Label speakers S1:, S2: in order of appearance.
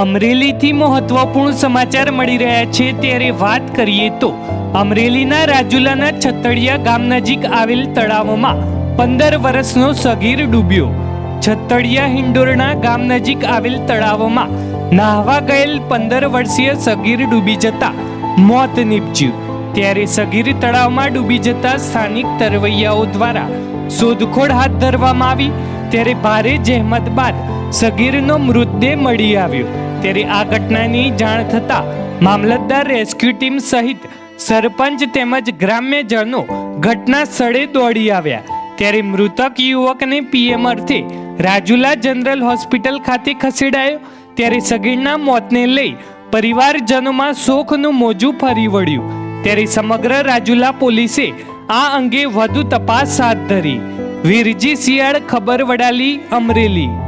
S1: અમરેલીથી મહત્વપૂર્ણ સમાચાર મળી રહ્યા છે, ત્યારે વાત કરીએ તો અમરેલીના રાજુલાના છતડિયા ગામ નજીક આવેલ તળાવમાં પંદર વર્ષનો સગીર ડૂબ્યો. છતડિયા હિંડોરના ગામ નજીક આવેલ તળાવમાં નાહવા ગયેલ પંદર વર્ષીય સગીર ડૂબી જતા મોત નીપજ્યું. ત્યારે સગીર તળાવમાં ડૂબી જતા સ્થાનિક તરવૈયાઓ દ્વારા શોધખોળ હાથ ધરવામાં આવી. ત્યારે ભારે જહેમત બાદ સગીરનો મૃતદેહ મળી આવ્યો. ત્યારે આ ઘટનાની જાણ થતાં મામલતદાર રેસ્ક્યુ ટીમ સહિત સરપંચ તેમજ ગ્રામ્યજનો ઘટના સ્થળે દોડી આવ્યા. ત્યારે મૃતક યુવકને પીએમ અર્થે રાજુલા જનરલ હોસ્પિટલ ખાતે ખસેડાયો. ત્યારે સગીરના મોતને લઈ પરિવારજનોમાં શોકનું મોજું ફરી વળ્યું. ત્યારે સમગ્ર રાજુલા પોલીસે આ અંગે વધુ તપાસ હાથ ધરી. વીરજી શિયાળ, ખબર વડાલી, અમરેલી.